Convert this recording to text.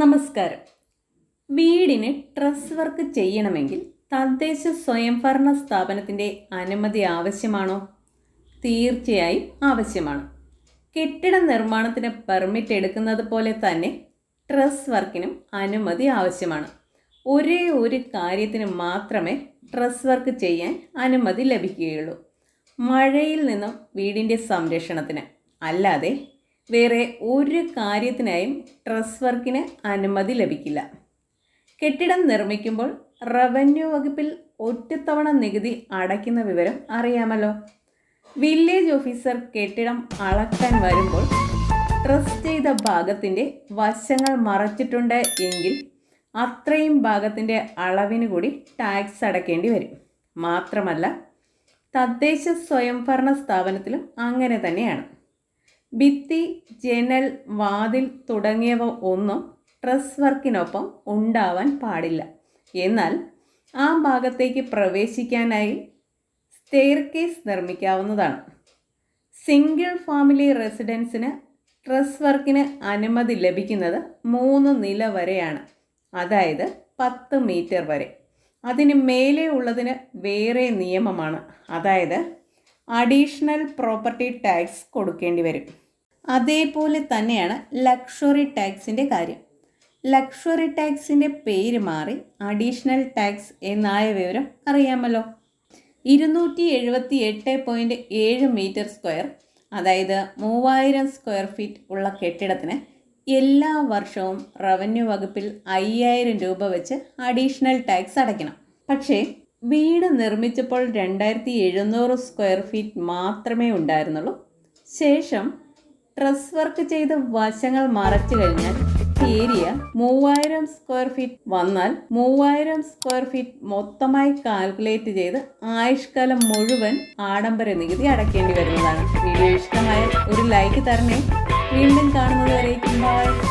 നമസ്കാരം. വീടിന് truss work ചെയ്യണമെങ്കിൽ തദ്ദേശ സ്വയംഭരണ സ്ഥാപനത്തിന്റെ അനുമതി ആവശ്യമാണോ? തീർച്ചയായും ആവശ്യമാണ്. കെട്ടിട നിർമ്മാണത്തിന് പെർമിറ്റ് എടുക്കുന്നത് പോലെ തന്നെ ട്രസ് വർക്കിനും അനുമതി ആവശ്യമാണ്. ഒരേ ഒരു കാര്യത്തിന് മാത്രമേ ട്രസ് വർക്ക് ചെയ്യാൻ അനുമതി ലഭിക്കുകയുള്ളൂ. മഴയിൽ നിന്നും വീടിന്റെ സംരക്ഷണത്തിന്. അല്ലാതെ വേറെ ഒരു കാര്യത്തിനായും ട്രസ് വർക്കിന് അനുമതി ലഭിക്കില്ല. കെട്ടിടം നിർമ്മിക്കുമ്പോൾ റവന്യൂ വകുപ്പിൽ ഒറ്റത്തവണ നികുതി അടയ്ക്കുന്ന വിവരം അറിയാമല്ലോ. വില്ലേജ് ഓഫീസർ കെട്ടിടം അളക്കാൻ വരുമ്പോൾ ട്രസ് ചെയ്ത ഭാഗത്തിന്റെ വശങ്ങൾ മറച്ചിട്ടുണ്ട് എങ്കിൽ അത്രയും ഭാഗത്തിന്റെ അളവിന് കൂടി ടാക്സ് അടയ്ക്കേണ്ടി വരും. മാത്രമല്ല തദ്ദേശ സ്വയംഭരണ സ്ഥാപനത്തിലും അങ്ങനെ തന്നെയാണ്. ഭിത്തി ജനൽ വാതിൽ തുടങ്ങിയവ ഒന്നും ട്രസ് വർക്കിനൊപ്പം ഉണ്ടാവാൻ പാടില്ല. എന്നാൽ ആ ഭാഗത്തേക്ക് പ്രവേശിക്കാനായി സ്റ്റെയർ കേസ് നിർമ്മിക്കാവുന്നതാണ്. സിംഗിൾ ഫാമിലി റെസിഡൻസിന് ട്രസ് വർക്കിന് അനുമതി ലഭിക്കുന്നത് മൂന്ന് നില വരെയാണ്. അതായത് പത്ത് മീറ്റർ വരെ. അതിന് മേലെ ഉള്ളതിന് വേറെ നിയമമാണ്. അതായത് അഡീഷണൽ പ്രോപ്പർട്ടി ടാക്സ് കൊടുക്കേണ്ടി വരും. അതേപോലെ തന്നെയാണ് ലക്ഷറി ടാക്സിന്റെ കാര്യം. ലക്ഷറി ടാക്സിന്റെ പേര് മാറി അഡീഷണൽ ടാക്സ് എന്നായ വിവരം അറിയാമല്ലോ. ഇരുന്നൂറ്റി എഴുപത്തി എട്ട് പോയിന്റ് ഏഴ് മീറ്റർ സ്ക്വയർ അതായത് മൂവായിരം സ്ക്വയർ ഫീറ്റ് ഉള്ള കെട്ടിടത്തിന് എല്ലാ വർഷവും റവന്യൂ വകുപ്പിൽ അയ്യായിരം രൂപ വെച്ച് അഡീഷണൽ ടാക്സ് അടയ്ക്കണം. പക്ഷേ വീട് നിർമ്മിച്ചപ്പോൾ രണ്ടായിരത്തി എഴുന്നൂറ് സ്ക്വയർ ഫീറ്റ് മാത്രമേ ഉണ്ടായിരുന്നുള്ളൂ. ശേഷം ട്രസ് വർക്ക് ചെയ്ത് വശങ്ങൾ മറച്ചു കഴിഞ്ഞാൽ ഏരിയ മൂവായിരം സ്ക്വയർ ഫീറ്റ് വന്നാൽ മൂവായിരം സ്ക്വയർ ഫീറ്റ് മൊത്തമായി കാൽക്കുലേറ്റ് ചെയ്ത് ആയുഷ്കാലം മുഴുവൻ ആഡംബര നികുതി അടയ്ക്കേണ്ടി വരുന്നതാണ്. വീഡിയോ ഇഷ്ടമായ ഒരു ലൈക്ക് തരണേ. വീണ്ടും കാണുന്നത് വരേക്കും ബൈ.